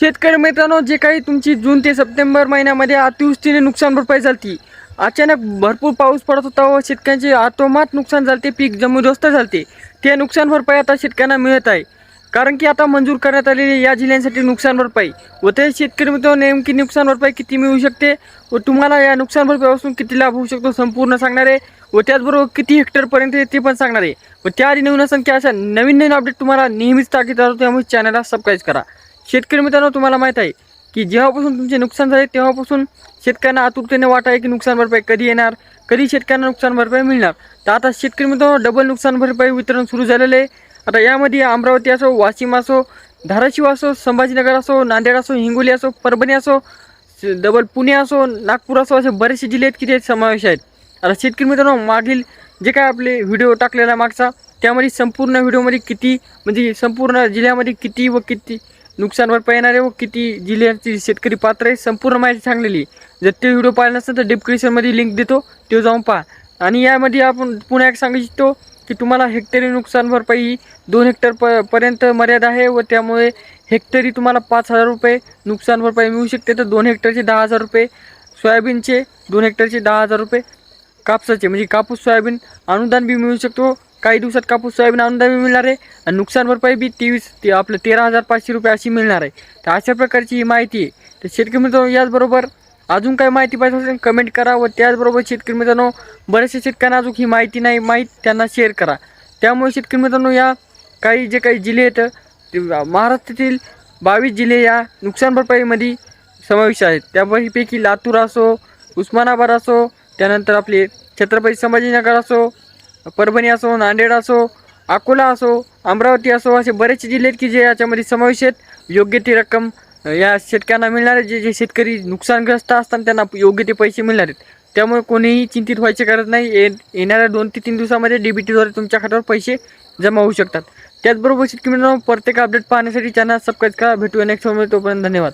शेतकरी मित्रांनो जे काही तुमची जून ते सप्टेंबर महिन्यामध्ये अतिवृष्टीने नुकसान भरपाई झाली अचानक भरपूर पाऊस पडत होता व शेतकऱ्यांचे आतोमात नुकसान झाले पीक जमीनदोस्त झाले ते नुकसान भरपाई आता शेतकऱ्यांना मिळत आहे. कारण की आता मंजूर करण्यात आलेली या जिल्ह्यांसाठी नुकसान भरपाई व ते शेतकरी मित्रांनो नेमकी नुकसान भरपाई किती मिळू शकते व तुम्हाला या नुकसान भरपाईपासून किती लाभ होऊ शकतो संपूर्ण सांगणार आहे व त्याचबरोबर किती हेक्टरपर्यंत ते पण सांगणार आहे. व त्याआधी नवीन संख्या अशा नवीन नवीन अपडेट तुम्हाला नेहमीच टाकीत राहतो त्यामुळे चॅनलला सबस्क्राईब करा. शेतकरी मित्रांनो तुम्हाला माहीत आहे की जेव्हापासून तुमचे नुकसान झाले तेव्हापासून शेतकऱ्यांना आतुरतेने वाट आहे की नुकसान भरपाई कधी येणार कधी शेतकऱ्यांना नुकसान भरपाई मिळणार. तर आता शेतकरी मित्रांनो डबल नुकसान भरपाई वितरण सुरू झालेलं आहे. आता यामध्ये अमरावती असो वाशिम असो धाराशिव असो संभाजीनगर असो नांदेड असो हिंगोली असो परभणी असो डबल पुणे असो नागपूर असो असे बरेचसे जिल्हे आहेत की ते समावेश आहेत. आता शेतकरी मित्रांनो मागील जे काय आपले व्हिडिओ टाकलेला मागचा त्यामध्ये संपूर्ण व्हिडिओमध्ये किती म्हणजे संपूर्ण जिल्ह्यामध्ये किती व किती नुकसान भरपाई येणारे व किती जिल्ह्याची शेतकरी पात्र आहे संपूर्ण माहिती सांगलेली. जर ते व्हिडिओ पाहिला नसेल तर डिस्क्रिप्शनमध्ये लिंक देतो ते जाऊन पहा. आणि यामध्ये आपण पुन्हा एक सांगू इच्छितो की तुम्हाला हेक्टरी नुकसान भरपाई दोन हेक्टर प पर्यंत मर्यादा आहे व त्यामुळे हेक्टरी तुम्हाला पाच हजार रुपये नुकसान भरपाई मिळू शकते. तर दोन हेक्टरचे दहा हजार रुपये सोयाबीनचे दोन हेक्टरचे दहा हजार रुपये कापसाचे म्हणजे कापूस सोयाबीन अनुदान बी मिळू शकतो. काही दिवसात कापूस सोयाबीन अनुदान बी मिळणार आहे. आणि नुकसान भरपाई बी तेवीस ते आपलं तेरा हजार पाचशे रुपये अशी मिळणार आहे. तर अशा प्रकारची ही माहिती आहे. तर शेतकरी मित्रांनो याचबरोबर अजून काही माहिती पाहिजे असेल कमेंट करा व त्याचबरोबर शेतकरी मित्रांनो बरेचसे शेतकऱ्यांना अजून ही माहिती नाही माहीत त्यांना शेअर करा. त्यामुळे शेतकरी मित्रांनो या काही जे काही जिल्हे आहेत ते महाराष्ट्रातील बावीस जिल्हे या नुकसान भरपाईमध्ये समाविष्ट आहेत. त्यापैकी लातूर असो उस्मानाबाद असो त्यानंतर आपले छत्रपती संभाजीनगर असो परभणी असो नांदेड असो अकोला असो अमरावती असो असे बरेचसे जिल्हे आहेत की जे याच्यामध्ये समावेश आहेत. योग्य ती रक्कम या शेतकऱ्यांना मिळणार आहे. जे जे शेतकरी नुकसानग्रस्त असतात त्यांना योग्य ते पैसे मिळणार आहेत. त्यामुळे कोणीही चिंतित व्हायची गरज नाही. ये येणाऱ्या दोन ते तीन दिवसामध्ये डी बी टीद्वारे तुमच्या खात्यावर पैसे जमा होऊ शकतात. त्याचबरोबर शेतकरी मित्रांनो प्रत्येक अपडेट पाहण्यासाठी चॅनल सबस्क्राईब करा. भेटूया नेक्स्ट तोपर्यंत धन्यवाद.